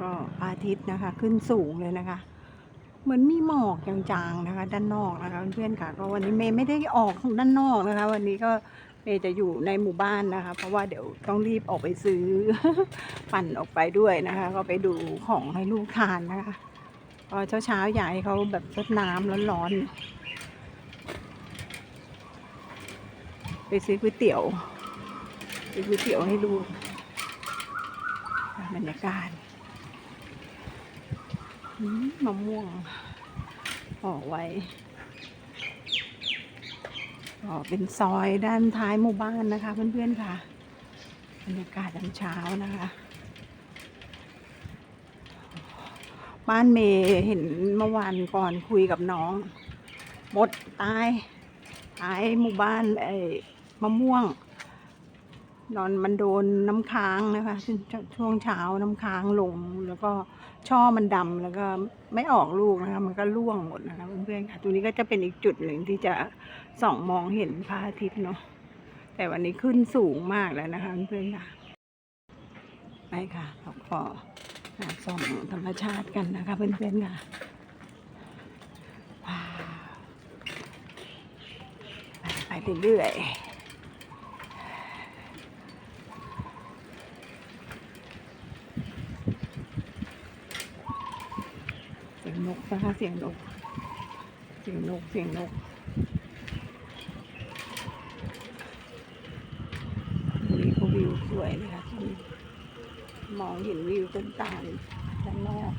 ก็อาทิตย์นะคะขึ้นสูงเลยนะคะ เหมือนมีหมอกจางๆนะคะ ด้านนอกนะคะเพื่อนๆค่ะก็วันนี้เมย์ไม่ได้ออกด้านนอกนะคะ วันนี้ก็เมย์จะอยู่ในหมู่บ้านนะคะ เพราะว่าเดี๋ยวต้องรีบออกไปซื้อปั่นออกไปด้วยนะคะ ก็ไปดูของให้ลูกทานนะคะก็เช้าๆอยากให้เขาแบบรดน้ำร้อนๆไปซื้อก๋วยเตี๋ยวซื้อก๋วยเตี๋ยวให้ลูกบรรยากาศ มะม่วงห่อไว้ก็เป็นซอยด้านท้ายหมู่บ้านนะคะ เพื่อนๆค่ะบรรยากาศยามเช้านะคะ บ้านเมย์เห็นเมื่อวานก่อนคุยกับน้อง หมดตายตายหมู่บ้านไอ้มะม่วง นอนมันโดนน้ำค้างนะคะช่วงช่วงเช้าน้ำค้างลง แล้วก็ช่อมันดำแล้วก็ไม่ออกลูกนะคะ มันก็ร่วงหมดนะคะเพื่อนๆค่ะตรงนี้ก็จะเป็นอีกจุดหนึ่งที่จะส่องมองเห็นพระอาทิตย์เนาะแต่วันนี้ขึ้นสูงมากแล้วนะคะเพื่อนๆค่ะไปค่ะเราก็ส่องธรรมชาติกันนะคะเพื่อนๆค่ะว้าวไปเรื่อยๆ เสียง นะคะเสียงนก เสียงนก เสียงนกนี่ก็วิวสวยเลยค่ะที่มองเห็นวิวต้นตาลด้านนอก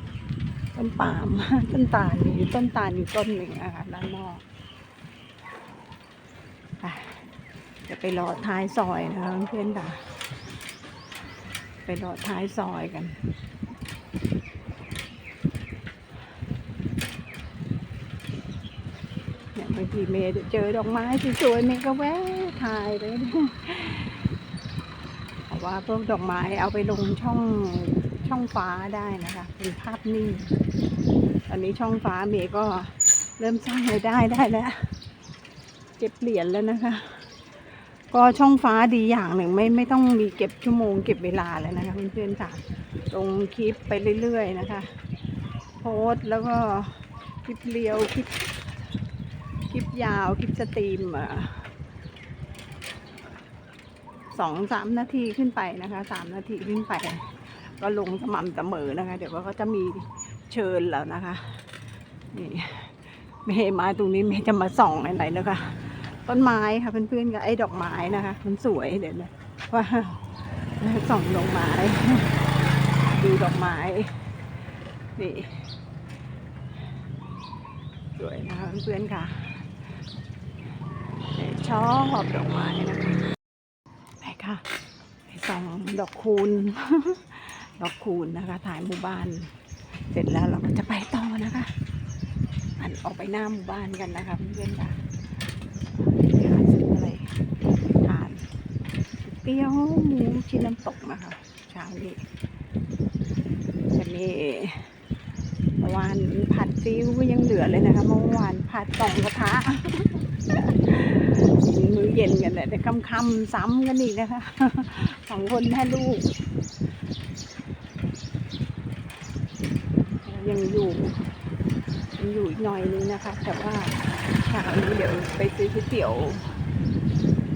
ต้นปาล์มต้นตาลมีอยู่ต้นตาลอยู่ต้นหนึ่งอะค่ะด้านนอกจะไปรอท้ายซอยนะคะเพื่อนๆค่ะไปรอท้ายซอยกัน เนี่เมย์เจอดอกไม้สวยๆเมย์ก็แวะถ่ายเลยเพราะว่าพวกดอกไม้เอาไปลงช่องช่องฟ้าได้นะคะ เป็นภาพนิ่งตอนนี้ช่องฟ้าเมย์ก็เริ่มสร้างรายได้ได้แล้วเก็บเหรียญแล้วนะคะ ก็ช่องฟ้าดีอย่างหนึ่งไม่ไม่ต้องมีเก็บชั่วโมงเก็บเวลาแล้วนะคะเพื่อนๆค่ะลงคลิปไปเรื่อยๆนะคะ โพสแล้วก็คลิปเรียวคลิป ลิปยาว คลิปสตรีมสองสามนาทีขึ้นไปนะคะสามนาทีขึ้นไป ก็ลงสม่ำเสมอนะคะ เดี๋ยวก็จะมีเชิญแล้วนะคะ นี่เมย์มาตรงนี้เมย์จะมาส่องไหนๆนะคะ ต้นไม้ค่ะเพื่อนๆกับไอ้ดอกไม้นะคะ มันสวยเดี๋ยวนะว่าส่องดอกไม้ ดูดอกไม้ นี่ สวยนะคะเพื่อนๆค่ะ ชอบดอกไม้นะคะไปค่ะไปส่องดอกคูณ ดอกคูณนะคะ ถ่ายหมู่บ้าน เสร็จแล้วเราก็จะไปต่อนะคะอันออกไปหน้าหมู่บ้านกันนะคะเพื่อนๆค่ะอะไรทานเปรี้ยวหมูชิ้นน้ำตกนะคะเช้านี้จะมีเมื่อวานผัดซีอิ๊วยังเหลือเลยนะคะเมื่อวานผัดสองกระทะ มื้อเย็นกันแหละแต่ค่ำๆซ้ำกันอีกนะคะสองคนแม่ลูก ยังอยู่ยังอยู่อีกหน่อยนึงนะคะ แต่ว่าเช้านี้เดี๋ยวไปซื้อก๋วยเตี๋ยว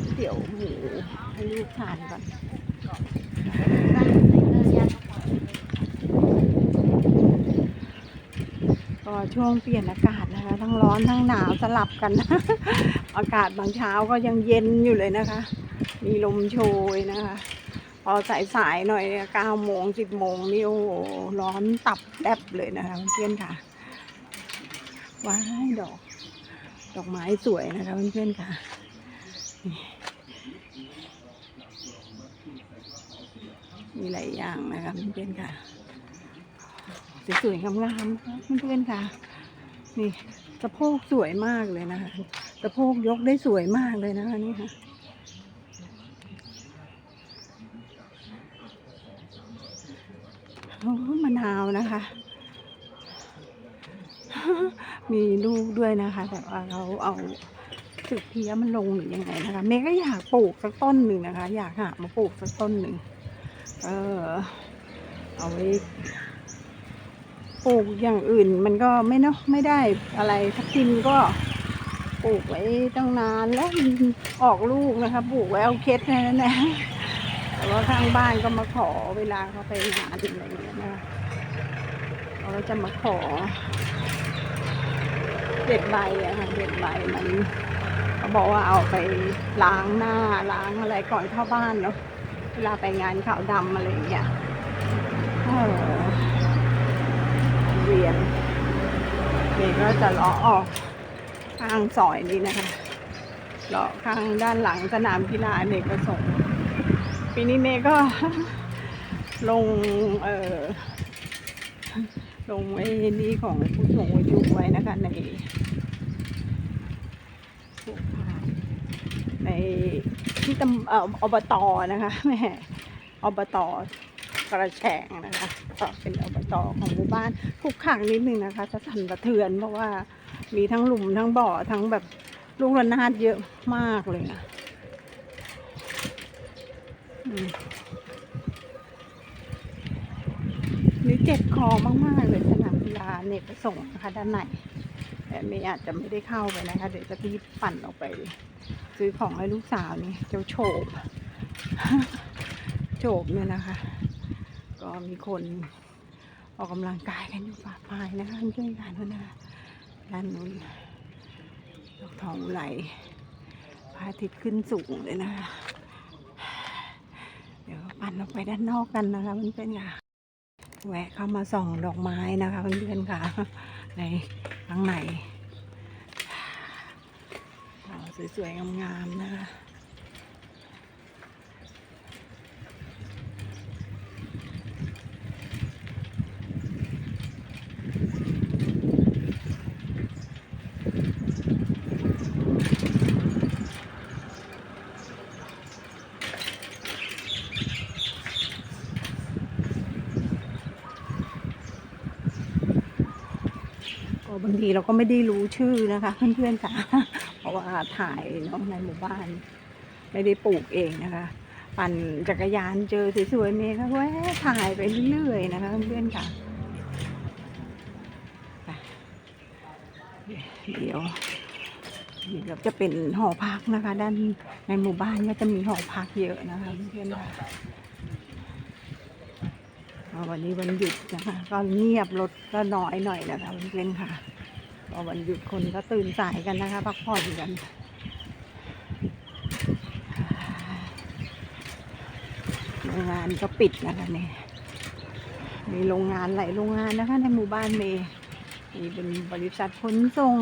ก๋วยเตี๋ยวหมูให้ลูกทานก่อน ก็ช่วงเปลี่ยนอากาศนะคะ ทั้งร้อนทั้งหนาวสลับกันอากาศบางเช้าก็ยังเย็นอยู่เลยนะคะ มีลมโชยนะคะ พอสายๆหน่อยเก้าโมงสิบโมงนี่โอ้โหร้อนตับแลบเลยนะคะเพื่อนค่ะ ว้ายดอก ดอกไม้สวยนะคะเพื่อนๆค่ะมีหลายอย่างนะคะเพื่อนๆค่ะ สวยๆงามๆนะคะเพื่อนๆค่ะ นี่สะโพกสวยมากเลยนะคะสะโพกยกได้สวยมากเลยนะคะนี่ค่ะโอ้มะนาวนะคะ มีลูกด้วยนะคะ แต่ว่าเราเอาสึกเพี้ยมันลงหรือยังไงนะคะเมย์ก็อยากปลูกสักต้นหนึ่งนะคะ อยากหามาปลูกสักต้นหนึ่งเออเอาไว้ ลูกอย่างอื่นมันก็ไม่เนาะไม่ได้อะไรทับทิมก็ปลูกไว้ตั้งนานแล้วออกลูกนะคะปลูกไว้เอาเคสแค่นั้นแหละแต่ว่าข้างบ้านก็มาขอเวลาเขาไปงานอะไรอย่างเงี้ยนะคะเขาก็จะมาขอเด็ดใบอะค่ะเด็ดใบมันเขาบอกว่าเอาไปล้างหน้าล้างอะไรก่อนเข้าบ้านเนาะเวลาไปงานขาวดำอะไรอย่างเงี้ย เออเรียนเด็กก็จะเลาะออกข้างซอยนี้นะคะเลาะข้างด้านหลังสนามกีฬาเด็กประสงค์ปีนี้เมย์ก็ลงเออลงไอ้นี่ของผู้สูงอายุไว้นะคะในในที่ตำเอออบตนะคะแม่อบต กระแฉงนะคะก็เป็นอบตของหมู่บ้านคุกขังนิดนึงนะคะจะสั่นสะเทือนเพราะว่ามีทั้งหลุมทั้งบ่อทั้งแบบลูกระนาดเยอะมากเลยนะนี่เจ็บคอมากๆเลยสนามกีฬาเนกประสงค์นะคะด้านในแต่เมย์อาจจะไม่ได้เข้าไปนะคะ เดี๋ยวจะรีบปั่นออกไป ซื้อของให้ลูกสาวนี่เจ้าโฉบโฉบเนี่ยนะคะ ก็มีคนออกกำลังกายกันอยู่ป่าปลายนะคะเพื่อนกันด้วยนะคะด้านนู้นดอกทองไหลพระอาทิตย์ขึ้นสูงเลยนะคะเดี๋ยวปั่นออกไปด้านนอกกันนะคะเพื่อนๆค่ะแวะเข้ามาส่องดอกไม้นะคะเพื่อนๆค่ะในข้างในสวยๆงามๆนะคะ บางทีเราก็ไม่ได้รู้ชื่อนะคะเพื่อนๆค่ะ เพราะว่าถ่ายเนาะในหมู่บ้าน ไม่ได้ปลูกเองนะคะ ปั่นจักรยานเจอสวยๆเมย์ก็แวะถ่ายไปเรื่อยๆนะคะเพื่อนๆค่ะ เดี๋ยวเดี๋ยวจะเป็นหอพักนะคะ ด้านในหมู่บ้านก็จะมีหอพักเยอะนะคะเพื่อนๆค่ะ วันนี้วันหยุดนะคะก็เงียบรถก็น้อยหน่อยนะคะเพื่อนๆค่ะก็วันหยุดคนก็ตื่นสายกันนะคะพักผ่อนกันโรงงานก็ปิดนะคะเนี่ยมีโรงงานหลายโรงงานนะคะ ในหมู่บ้านเมย์มีเป็นบริษัทขนส่ง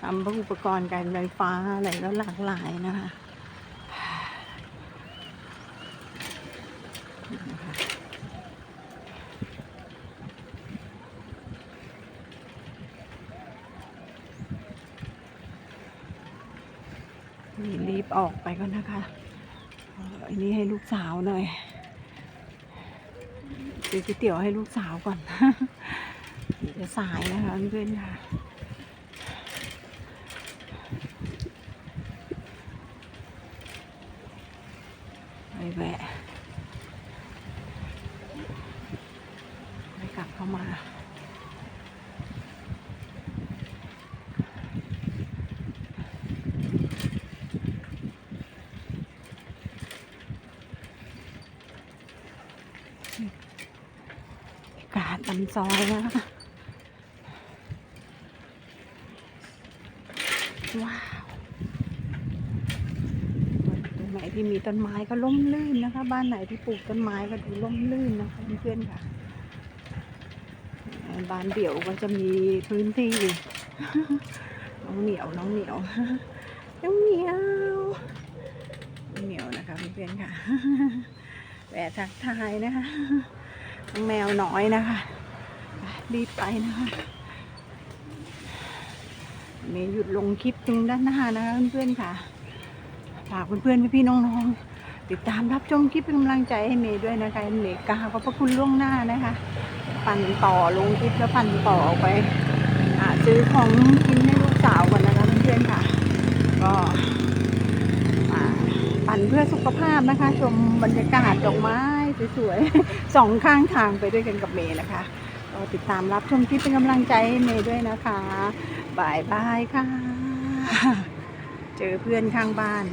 ทำพวกอุปกรณ์การไฟฟ้าอะไรแล้วหลากหลายนะคะนี่รีบ ออกไปก่อนนะคะอันนี้ให้ลูกสาวหน่อยซื้อก๋วยเตี๋ยวให้ลูกสาวก่อนเดี๋ยวสายนะคะเพื่อนค่ะ ไปแวะไปกลับเข้ามา อากาศตันซอยนะคะ ว้าวตรงไหนที่มีต้นไม้ก็ร่มรื่นนะคะ บ้านไหนที่ปลูกต้นไม้ก็ดูร่มรื่นนะคะเพื่อนๆค่ะ บ้านเดี่ยวก็จะมีพื้นที่น้องเหนียวน้องเหนียวน้องเหนียวน้องเหนียวนะคะเพื่อนๆค่ะแหวะทักทายนะคะ แมวน้อยนะคะ รีบไปนะคะเมย์หยุดลงคลิปตรงด้านหน้านะคะเพื่อนๆค่ะฝากเพื่อนๆพี่ๆน้องๆติดตามรับชมคลิปเป็นกำลังใจให้เมย์ด้วยนะคะเมย์กาบขอบพระคุณล่วงหน้านะคะ ปั่นต่อลงคลิปแล้วปั่นต่อออกไปหาซื้อของกินให้ลูกสาวก่อนนะคะเพื่อนๆค่ะ ก็ปั่นเพื่อสุขภาพนะคะ ชมบรรยากาศดอกไม้สวยๆสองข้างทางไปด้วยกันกับเมย์นะคะ ก็ติดตามรับชมคลิปเป็นกำลังใจให้เมย์ด้วยนะคะบายบายค่ะ เจอเพื่อนข้างบ้าน